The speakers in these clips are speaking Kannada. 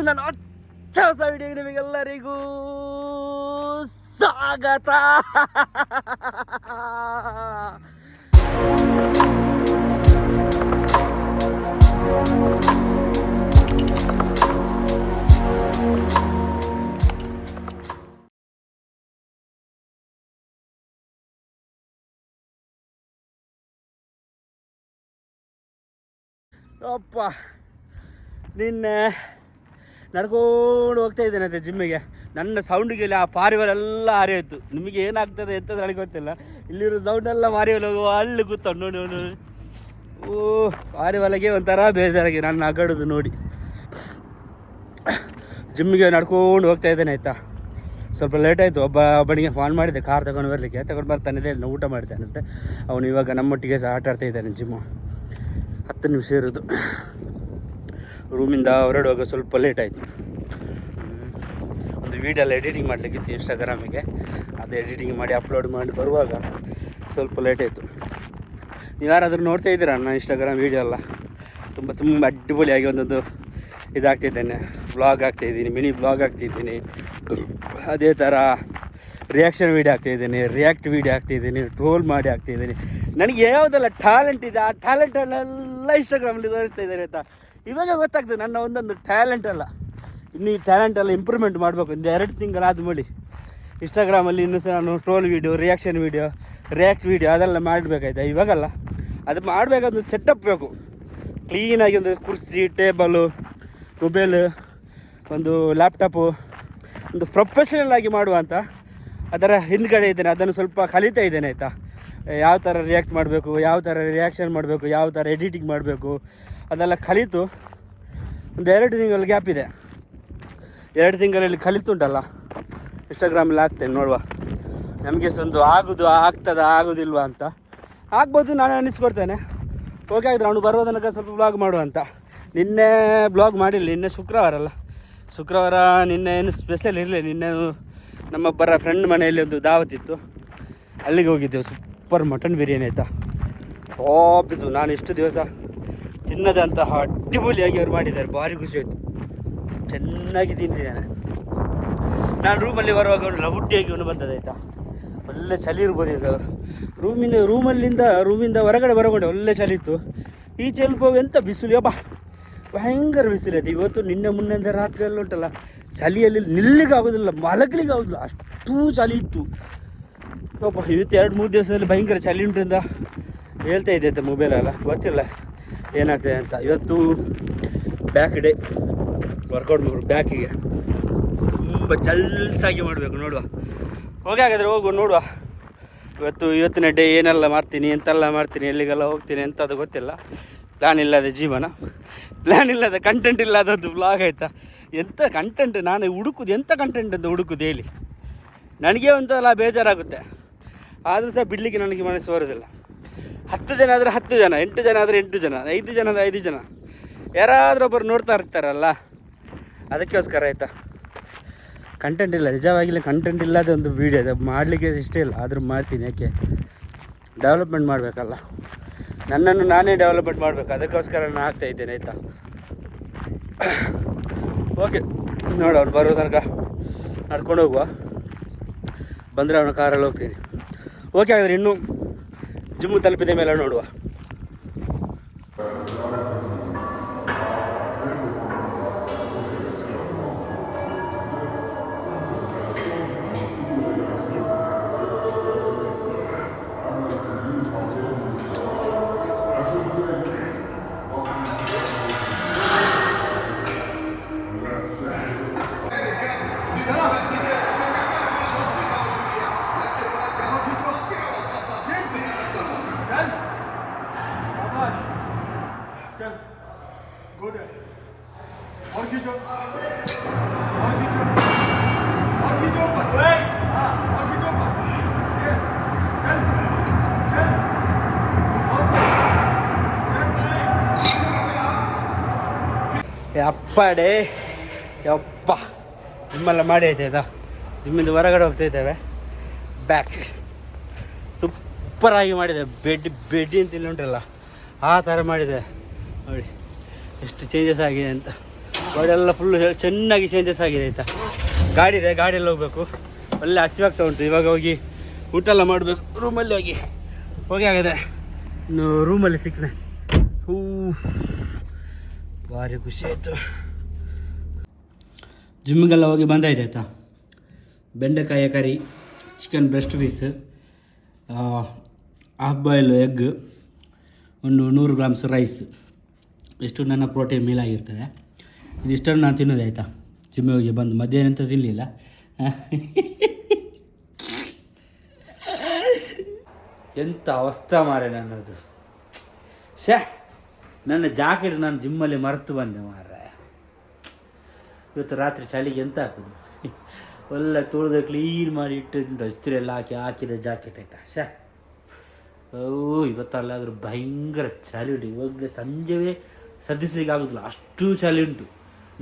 ಇದು ನಾನು ಹೊಚ್ಚ ಹೊಸ ವಿಡಿಯೋಗೆ ನಿಮಗೆಲ್ಲರಿಗೂ ಸ್ವಾಗತ. ಅಪ್ಪ ನಿನ್ನೆ ನಡ್ಕೊಂಡು ಹೋಗ್ತಾ ಇದ್ದೇನೆ ಅದೇ ಜಿಮ್ಮಿಗೆ ನನ್ನ ಸೌಂಡಿಗೆ ಇಲ್ಲಿ ಆ ಪಾರಿವಾಲೆಲ್ಲ ಹರಿಯೋಯ್ತು ನಿಮಗೆ ಏನಾಗ್ತದೆ ಎಂತ ನನಗೆ ಗೊತ್ತಿಲ್ಲ. ಇಲ್ಲಿರೋ ಸೌಂಡೆಲ್ಲ ಪಾರಿವಾಲ ಹೋಗುವ, ಅಲ್ಲಿ ಕೂತ್ಕೊಂಡು ನೋಡಿ ನೋಡಿ ನೋಡಿ. ಓ ಪಾರಿವಾಲಗೆ ಒಂಥರ ಬೇಜಾರಾಗಿ ನನ್ನ ನಗಡುದು ನೋಡಿ. ಜಿಮ್ಮಿಗೆ ನಡ್ಕೊಂಡು ಹೋಗ್ತಾ ಇದ್ದೇನೆ, ಆಯ್ತಾ? ಸ್ವಲ್ಪ ಲೇಟ್ ಆಯಿತು. ಒಬ್ಬ ಒಬ್ಬನಿಗೆ ಫೋನ್ ಮಾಡಿದೆ. ಕಾರ್ ತಗೊಂಡು ಬರಲಿಕ್ಕೆ. ತಗೊಂಡು ಬರ್ತಾನೆ ಇದೆ ಊಟ ಮಾಡ್ತಾನಂತೆ ಅವನು ಇವಾಗ ನಮ್ಮೊಟ್ಟಿಗೆ ಸಹ ಆಟ ಆಡ್ತಾ ಇದ್ದಾನೆ ಜಿಮ್ಮು ಹತ್ತು ನಿಮಿಷ ಇರೋದು. ರೂಮಿಂದ ಹೊರಡುವಾಗ ಸ್ವಲ್ಪ ಲೇಟ್ ಆಯಿತು. ಒಂದು ವೀಡಿಯೋ ಎಲ್ಲ ಎಡಿಟಿಂಗ್ ಮಾಡಲಿಕ್ಕಿತ್ತು ಇನ್ಸ್ಟಾಗ್ರಾಮಿಗೆ ಅದು ಎಡಿಟಿಂಗ್ ಮಾಡಿ ಅಪ್ಲೋಡ್ ಮಾಡಿ ಬರುವಾಗ ಸ್ವಲ್ಪ ಲೇಟ್ ಆಯಿತು. ನೀವು ಯಾರಾದರೂ ನೋಡ್ತಾ ಇದ್ದೀರಾ ನನ್ನ ಇನ್ಸ್ಟಾಗ್ರಾಮ್ ವೀಡಿಯೋ ಎಲ್ಲ? ತುಂಬ ತುಂಬ ಅಡ್ಡಿಪೊಳಿಯಾಗಿ ಒಂದೊಂದು ಇದಾಗ್ತಿದ್ದೇನೆ ವ್ಲಾಗ್ ಆಗ್ತಾಯಿದ್ದೀನಿ ಮಿನಿ ಬ್ಲಾಗ್ ಆಗ್ತಿದ್ದೀನಿ ಅದೇ ಥರ ರಿಯಾಕ್ಷನ್ ವೀಡಿಯೋ ಆಗ್ತಾಯಿದ್ದೀನಿ ರಿಯಾಕ್ಟ್ ವೀಡಿಯೋ ಆಗ್ತಾಯಿದ್ದೀನಿ ಟ್ರೋಲ್ ಮಾಡಿ ಆಗ್ತಾಯಿದ್ದೀನಿ ನನಗೆ ಯಾವುದೆಲ್ಲ ಟ್ಯಾಲೆಂಟ್ ಇದೆ, ಆ ಟ್ಯಾಲೆಂಟನ್ನೆಲ್ಲ ಇನ್ಸ್ಟಾಗ್ರಾಮಲ್ಲಿ ತೋರಿಸ್ತಾ ಇದ್ದಾರೆ ಆಯಿತಾ ಇವಾಗ ಗೊತ್ತಾಗ್ತದೆ, ನನ್ನ ಒಂದೊಂದು ಟ್ಯಾಲೆಂಟ್ ಅಲ್ಲ. ಇನ್ನು ಈ ಟ್ಯಾಲೆಂಟ್ ಎಲ್ಲ ಇಂಪ್ರೂವ್ಮೆಂಟ್ ಮಾಡಬೇಕು. ಒಂದು ಎರಡು ತಿಂಗಳಾದ ಮೇಲೆ ಇನ್ಸ್ಟಾಗ್ರಾಮಲ್ಲಿ ಇನ್ನೂ ಸಹ ನಾನು troll video reaction video react video ಅದೆಲ್ಲ ಮಾಡಬೇಕಾಯ್ತಾ? ಇವಾಗಲ್ಲ. ಅದು ಮಾಡಬೇಕಾದ್ರೆ ಸೆಟಪ್ ಬೇಕು. ಕ್ಲೀನಾಗಿ ಒಂದು ಕುರ್ಚಿ ಟೇಬಲು ಮೊಬೈಲ್ ಒಂದು ಲ್ಯಾಪ್ಟಾಪು ಒಂದು ಪ್ರೊಫೆಷನಲ್ ಆಗಿ ಮಾಡುವಂಥ ಅದರ ಹಿಂದ್ಗಡೆ ಇದ್ದೇನೆ. ಅದನ್ನು ಸ್ವಲ್ಪ ಕಲಿತಾ ಇದ್ದೇನೆ, ಆಯಿತಾ? ಯಾವ ಥರ ರಿಯಾಕ್ಟ್ ಮಾಡಬೇಕು, ಯಾವ ಥರ ರಿಯಾಕ್ಷನ್ ಮಾಡಬೇಕು, ಯಾವ ಥರ ಎಡಿಟಿಂಗ್ ಮಾಡಬೇಕು ಅದೆಲ್ಲ ಕಲಿತು ಒಂದು ಎರಡು ತಿಂಗಳು ಗ್ಯಾಪ್ ಇದೆ. ಎರಡು ತಿಂಗಳಲ್ಲಿ ಕಲಿತುಂಟಲ್ಲ? ಇನ್ಸ್ಟಾಗ್ರಾಮಲ್ಲಿ ಹಾಕ್ತೇನೆ ನೋಡುವ. ನಮಗೆ ಒಂದು ಆಗೋದು, ಆಗ್ತದ, ಆಗೋದಿಲ್ವ ಅಂತ. ಆಗ್ಬೋದು, ನಾನು ಅನ್ನಿಸ್ಕೊಡ್ತೇನೆ ಓಕೆ ಆಗಿದ್ರೆ ಅವನು ಬರೋ ತನಕ ಸ್ವಲ್ಪ ಬ್ಲಾಗ್ ಮಾಡುವ ಅಂತ. ನಿನ್ನೆ ಬ್ಲಾಗ್ ಮಾಡಿಲ್ಲ, ನಿನ್ನೆ ಶುಕ್ರವಾರ ಅಲ್ಲ. ಶುಕ್ರವಾರ ನಿನ್ನೆ ಏನು ಸ್ಪೆಷಲ್ ಇರಲಿ ನಿನ್ನೆ ನಮ್ಮೊಬ್ಬರ ಫ್ರೆಂಡ್ ಮನೆಯಲ್ಲಿ ಒಂದು ದಾವತಿತ್ತು ಅಲ್ಲಿಗೆ ಹೋಗಿದ್ದೆವು. ಸೂಪರ್ ಮಟನ್ ಬಿರಿಯಾನಿ ಆಯಿತಾ? ಇದು ನಾನು ಇಷ್ಟು ದಿವಸ ತಿನ್ನದಂತಹ ಅಟ್ಟಿಬೂಲಿಯಾಗಿ ಅವ್ರು ಮಾಡಿದ್ದಾರೆ. ಭಾರಿ ಖುಷಿ ಆಯಿತು. ಚೆನ್ನಾಗಿ ತಿಂದಿದ್ದಾನೆ. ನಾನು ರೂಮಲ್ಲಿ ಬರುವಾಗ ಒಂದು ಲವುಟ್ಟಿಯಾಗಿ ಒಂದು ಬಂದದ ಆಯಿತಾ? ಒಳ್ಳೆ ಚಳಿ ಇರ್ಬೋದು ಇದು. ರೂಮಿನ ರೂಮಲ್ಲಿಂದ ರೂಮಿಂದ ಹೊರಗಡೆ ಬರಗೊಂಡೆ ಒಳ್ಳೆ ಚಳಿ ಇತ್ತು. ಈ ಹೋಗಿ ಎಂತ ಬಿಸಿಲು ಅಬ್ಬಾ ಭಯಂಕರ ಬಿಸಿಲು ಆಯ್ತು. ಇವತ್ತು ನಿನ್ನೆ ಮುನ್ನೆಂದ ರಾತ್ರಿ ಎಲ್ಲ ಉಂಟಲ್ಲ? ಚಳಿಯಲ್ಲಿ ನಿಲ್ಲಿಗೆ ಆಗೋದಿಲ್ಲ, ಮಲಗಲಿಕ್ಕೆ ಆಗೋದಿಲ್ಲ. ಅಷ್ಟು ಚಳಿ ಇತ್ತು. ಇವತ್ತು ಎರಡು, ಮೂರು ದಿವಸದಲ್ಲಿ ಭಯಂಕರ ಚಳಿ ಉಂಟು ಅಂತ ಹೇಳ್ತಾ ಆಯ್ತಾ ಮೊಬೈಲೆಲ್ಲ ಗೊತ್ತಿಲ್ಲ. ಏನಾಗ್ತದೆ ಅಂತ. ಇವತ್ತು ಬ್ಯಾಕ್ ಡೇ ವರ್ಕೌಟ್ ಮಾಡ್ಬೇಕು ಬ್ಯಾಕಿಗೆ ತುಂಬ ಜಲ್ಸಾಗಿ ಮಾಡಬೇಕು, ನೋಡುವ. ಹೋಗಿ ಹಾಗಾದರೆ ಹೋಗು, ನೋಡುವ. ಇವತ್ತು, ಇವತ್ತಿನ ಡೇ ಏನೆಲ್ಲ ಮಾಡ್ತೀನಿ, ಎಂತೆಲ್ಲ ಮಾಡ್ತೀನಿ, ಎಲ್ಲಿಗೆಲ್ಲ ಹೋಗ್ತೀನಿ ಅಂತ ಅದು ಗೊತ್ತಿಲ್ಲ. ಪ್ಲ್ಯಾನ್ ಇಲ್ಲದ ಜೀವನ. ಪ್ಲ್ಯಾನ್ ಇಲ್ಲದ ಕಂಟೆಂಟ್ ಇಲ್ಲದದ್ದು ಬ್ಲಾಗ್ ಆಯಿತಾ? ಎಂಥ ಕಂಟೆಂಟ್ ನಾನು ಹುಡುಕುದು ಎಂಥ ಕಂಟೆಂಟ್ ಅಂತ ಹುಡುಕುದು ಹೇಳಿ ನನಗೆ ಒಂಥರ ಬೇಜಾರಾಗುತ್ತೆ. ಆದರೂ ಸಹ ಬಿಡಲಿಕ್ಕೆ ನನಗೆ ಮನಸ್ಸು ಬರೋದಿಲ್ಲ. ಹತ್ತು ಜನ ಆದರೆ ಹತ್ತು ಜನ, ಎಂಟು ಜನ ಆದರೆ ಎಂಟು ಜನ, ಐದು ಜನ ಆದರೆ ಐದು ಜನ. ಯಾರಾದರೂ ಒಬ್ಬರು ನೋಡ್ತಾ ಇರ್ತಾರಲ್ಲ, ಅದಕ್ಕೋಸ್ಕರ ಆಯಿತಾ? ಕಂಟೆಂಟ್ ಇಲ್ಲ, ನಿಜವಾಗಿಲ್ಲ ಕಂಟೆಂಟ್ ಇಲ್ಲದೆ ಒಂದು ವೀಡಿಯೋ ಅದು ಮಾಡಲಿಕ್ಕೆ ಇಷ್ಟ ಇಲ್ಲ, ಆದರೂ ಮಾಡ್ತೀನಿ, ಯಾಕೆ? ಡೆವಲಪ್ಮೆಂಟ್ ಮಾಡಬೇಕಲ್ಲ. ನನ್ನನ್ನು ನಾನೇ ಡೆವಲಪ್ಮೆಂಟ್ ಮಾಡಬೇಕು, ಅದಕ್ಕೋಸ್ಕರ ನಾನು ಆಗ್ತಾ ಇದ್ದೇನೆ, ಆಯಿತಾ? ಓಕೆ ನೋಡು ಅವ್ರು ಬರೋ ತನಕ ನಡ್ಕೊಂಡು ಹೋಗುವ. ಬಂದರೆ ಅವನ ಕಾರಲ್ಲಿ ಹೋಗ್ತೀನಿ. ಓಕೆ ಹಾಗಾದ್ರೆ ಇನ್ನೂ ಜಿಮ್ಮು ತಲುಪಿದ ಮೇಲೆ ನೋಡುವ. गुड और खींचो और खींचो और खींचो ऊपर हाँ और खींचो ऊपर ये चल चल और चल ಅಪ್ಪಡೆ ಯಪ್ಪ ಜಿಮ್ಮೆಲ್ಲ ಮಾಡಿ ಆಯ್ತು ಆಯ್ತಾ ಜಿಮ್ಮಿಂದ ಹೊರಗಡೆ ಹೋಗ್ತಾ ಇದ್ದೇವೆ ಬ್ಯಾಕ್ ಸೂಪರಾಗಿ ಮಾಡಿದೆ ಬೆಡ್ ಬೆಡ್ ಅಂತ ಇಲ್ಲಿ ಉಂಟಲ್ಲ ಆ ಥರ ಮಾಡಿದೆ ನೋಡಿ ಎಷ್ಟು ಚೇಂಜಸ್ ಆಗಿದೆ ಅಂತ. ಗಾಡಿಯೆಲ್ಲ ಫುಲ್ಲು ಫುಲ್ ಚೆನ್ನಾಗಿ ಚೇಂಜಸ್ ಆಗಿದೆ ಆಯಿತಾ? ಗಾಡಿ ಇದೆ, ಗಾಡಿಯಲ್ಲಿ ಹೋಗ್ಬೇಕು. ಒಳ್ಳೆ ಹಸಿವಾಗ್ತಾ ಉಂಟು. ಇವಾಗ ಹೋಗಿ ಊಟ ಎಲ್ಲ ಮಾಡಬೇಕು. ರೂಮಲ್ಲಿ ಹೋಗಿ. ಹೋಗಿ ಆಗಿದೆ ಇನ್ನು ರೂಮಲ್ಲಿ ಸಿಕ್ಕನೆ. ಹೂ. ಭಾರಿ ಖುಷಿ ಆಯಿತು. ಜಿಮ್ಗೆಲ್ಲ ಹೋಗಿ ಬಂದಾಯಿದೆ ಆಯಿತಾ? ಬೆಂಡೆಕಾಯಿ curry chicken breast piece half boil egg ಒಂದು ನೂರು ಗ್ರಾಮ್ಸ್ ರೈಸ್ ಎಷ್ಟು ನನ್ನ ಪ್ರೋಟೀನ್ ಮೀಲ್ ಆಗಿರ್ತದೆ. ಇದಿಷ್ಟನ್ನು ನಾನು ತಿನ್ನೋದು ಆಯಿತಾ? ಜಿಮ್ಮಿಗೆ ಹೋಗಿ ಬಂದು ಮಧ್ಯಾಹ್ನ ಅಂತ ತಿನ್ನಲಿಲ್ಲ ಎಂಥ ಅವಸ್ಥಾ ಮಾರೆ ನನ್ನದು. ಶ್ಯಾ, ನನ್ನ ಜಾಕೆಟ್ ನಾನು ಜಿಮ್ಮಲ್ಲಿ ಮರೆತು ಬಂದೆ ಮಾರ ಇವತ್ತು ರಾತ್ರಿ ಚಳಿಗೆ ಎಂತ ಹಾಕೋದು? ಒಳ್ಳೆ ತೊಳೆದು ಕ್ಲೀನ್ ಮಾಡಿ ಇಟ್ಟು ಇಸ್ತ್ರಿ ಎಲ್ಲ ಹಾಕಿ ಹಾಕಿದ ಜಾಕೆಟ್ ಆಯ್ತಾ? ಶ್ಯಾ. ಓ, ಇವತ್ತಲ್ಲಾದರೂ ಭಯಂಕರ ಚಳಿ ಇವಾಗಲೇ ಸಂಜೆವೇ ಸದ್ದಿಸ್ಲಿಕ್ಕೆ ಆಗೋದಿಲ್ಲ ಅಷ್ಟು ಚಳಿ ಉಂಟು.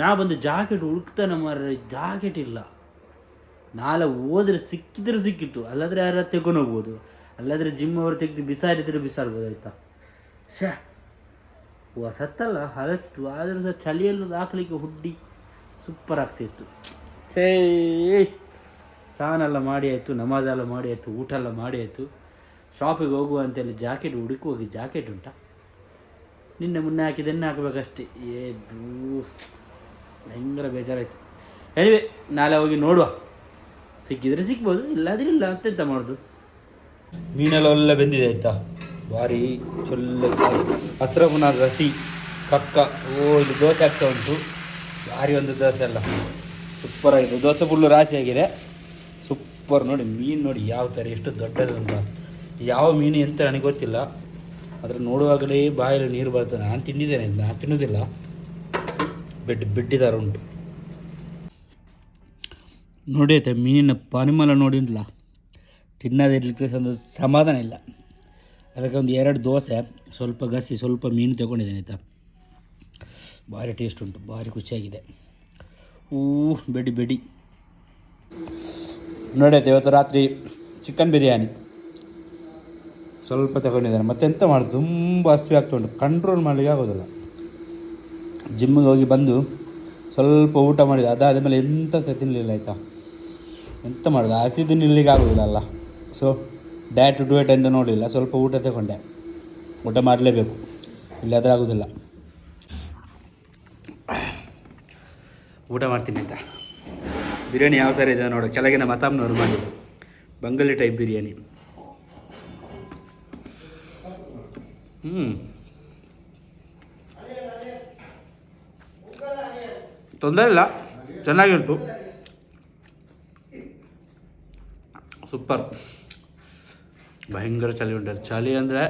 ನಾ ಬಂದು ಜಾಕೆಟ್ ಹುಡುಕ್ತಾನೆ ಮಾರ್ರೆ, ಜಾಕೆಟ್ ಇಲ್ಲ. ನಾಳೆ ಹೋದ್ರೆ ಸಿಕ್ಕಿದ್ರೆ ಸಿಕ್ಕಿತ್ತು. ಅಲ್ಲಾದ್ರೆ ಯಾರು ತೆಗೊಂಡು ಹೋಗ್ಬೋದು. ಅಲ್ಲಾದ್ರೆ ಜಿಮ್ ಅವರು ತೆಗೆದು ಬಿಸಾಡಿದ್ರೆ ಬಿಸಾಡ್ಬೋದು, ಆಯ್ತಾ? ಶ್ಯಾ ಹೊಸತ್ತಲ್ಲ ಹಲತ್ತು ಆದರೂ ಸಹ ಚಳಿಯಲ್ಲೂ ಹಾಕ್ಲಿಕ್ಕೆ ಹುಡ್ಡಿ ಸೂಪರ್ ಆಗ್ತಿತ್ತು. ಛೇ, ಸ್ನಾನ ಎಲ್ಲ ಮಾಡಿ ಆಯಿತು, ನಮಾಜ್ ಎಲ್ಲ ಮಾಡಿ ಆಯಿತು, ಊಟ ಎಲ್ಲ ಮಾಡಿ ಆಯಿತು. ಶಾಪಿಗೆ ಹೋಗುವ ಅಂತೇಳಿ ಜಾಕೆಟ್ ಹುಡುಕಿ ಹೋಗಿ ಜಾಕೆಟ್ ಉಂಟಾ? ನಿನ್ನೆ ಮುನ್ನೆ ಹಾಕಿದ್ದನ್ನೇ ಹಾಕಬೇಕಷ್ಟೇ. ಏ ಭಯಂಕರ ಬೇಜಾರಾಯ್ತು. ಎನಿವೆ ನಾಳೆ ಹೋಗಿ ನೋಡುವ. ಸಿಕ್ಕಿದ್ರೆ ಸಿಗ್ಬೋದು ಇಲ್ಲಾದ್ರೆ ಇಲ್ಲ ಅಂತೆಂತ ಮಾಡೋದು? ಮೀನೆಲ್ಲ ಒಳ್ಳೆ ಬೆಂದಿದೆ ಆಯ್ತಾ? ಭಾರಿ ಚೊಲ್ಲ ಹಸ್ರಗುಣ ರಸಿ, ಕಕ್ಕ. ಓ, ಇದು ದೋಸೆ ಆಗ್ತಾ ಉಂಟು. ಭಾರಿ ಒಂದು ದೋಸೆ ಅಲ್ಲ. ಸೂಪರ್ ಆಗಿದೆ. ದೋಸೆ ಫುಲ್ಲು ರಾಶಿ ಆಗಿದೆ. ಸೂಪರ್ ನೋಡಿ, ಮೀನು ನೋಡಿ ಯಾವ ಥರ ಎಷ್ಟು ದೊಡ್ಡದು ಅಂತ. ಯಾವ ಮೀನು ಎಂತ ನನಗೆ ಗೊತ್ತಿಲ್ಲ. ಆದರೆ ನೋಡುವಾಗಲೇ ಬಾಯಲ್ಲಿ ನೀರು ಬರ್ತದೆ. ನಾನು ತಿಂದಿದ್ದೇನೆ ನಾನು ತಿನ್ನೋದಿಲ್ಲ. ಬೆಡ್ ಬಿಟ್ಟಿದ್ದಾರೆ ಉಂಟು. ನೋಡಿ ಆಯ್ತಾ ಮೀನಿನ ಪಾನಿಮಲ ನೋಡಿಲ್ಲ ತಿನ್ನೋದಿರ್ಲಿಕ್ಕೆ ಒಂದು ಸಮಾಧಾನ ಇಲ್ಲ. ಅದಕ್ಕೆ ಒಂದು ಎರಡು ದೋಸೆ, ಸ್ವಲ್ಪ ಗಸಿ, ಸ್ವಲ್ಪ ಮೀನು ತಗೊಂಡಿದ್ದೇನೆ ಆಯ್ತಾ ಭಾರಿ ಟೇಸ್ಟ್ ಉಂಟು, ಭಾರಿ ಖುಷಿಯಾಗಿದೆ ಹೂ ಬೆಡಿ ಬೆಡಿ. ನೋಡಿ ಇವತ್ತು ರಾತ್ರಿ ಚಿಕನ್ ಬಿರಿಯಾನಿ. ಸ್ವಲ್ಪ ತಗೊಂಡಿದ್ದಾನೆ ಮತ್ತೆ ಎಂತ ಮಾಡೋದು? ತುಂಬ ಹಸಿವೆ ಆಗ್ತಾ ಉಂಟು. ಕಂಟ್ರೋಲ್ ಮಾಡಲಿಕ್ಕೆ ಆಗೋದಿಲ್ಲ. ಜಿಮ್ಮಿಗೆ ಹೋಗಿ ಬಂದು ಸ್ವಲ್ಪ ಊಟ ಮಾಡಿದೆ ಅದಾದ ಮೇಲೆ ಎಂಥ ಸಹ ತಿನ್ನಲಿಲ್ಲ ಆಯಿತಾ? ಎಂತ ಮಾಡೋದು? ಹಸಿ ತಿನ್ನಲಿಕ್ಕೆ ಆಗೋದಿಲ್ಲ ಅಲ್ಲ. ಸೊ ಡಯಟ್ ಟು ಡೇಟ್ ಅಂತ ನೋಡಲಿಲ್ಲ. ಸ್ವಲ್ಪ ಊಟ ತಗೊಂಡೆ. ಊಟ ಮಾಡಲೇಬೇಕು. ಇಲ್ಲಾದರೆ ಆಗೋದಿಲ್ಲ. ಊಟ ಮಾಡ್ತೀನಿ ಅಂತ ಬಿರಿಯಾನಿ ಯಾವ ಥರ ಇದೆ ನೋಡು. ಕೆಳಗಿನ ಮತಾಮ್ನವ್ರು ಮಾಡಿದ್ದು ಬಂಗಲಿ ಟೈಪ್ ಬಿರಿಯಾನಿ. ಹ್ಞೂ ತೊಂದರೆ ಇಲ್ಲ. ಚೆನ್ನಾಗಿ ಉಂಟು ಸೂಪರ್. ಭಯಂಕರ ಚಳಿ ಉಂಟು. ಚಳಿ ಅಂದರೆ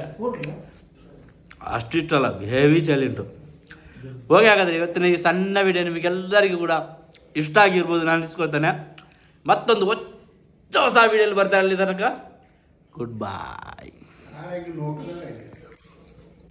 ಅಷ್ಟಿಷ್ಟಲ್ಲ ಹೆವಿ ಚಳಿ ಉಂಟು. ಹೋಗಿ ಹಾಗಾದರೆ ಇವತ್ತಿನ ಈ ಸಣ್ಣ ವಿಡಿಯೋ ನಿಮಗೆಲ್ಲರಿಗೂ ಕೂಡ ಇಷ್ಟ ಆಗಿರ್ಬೋದು ನಾನು ಅನಿಸ್ಕೊಳ್ತೇನೆ. ಮತ್ತೊಂದು ಹೊಚ್ಚ ಹೊಸ ವಿಡಿಯೋಲಿ ಬರ್ತಾ ಇರಲಿ ತನಕ. ಗುಡ್ ಬಾಯ್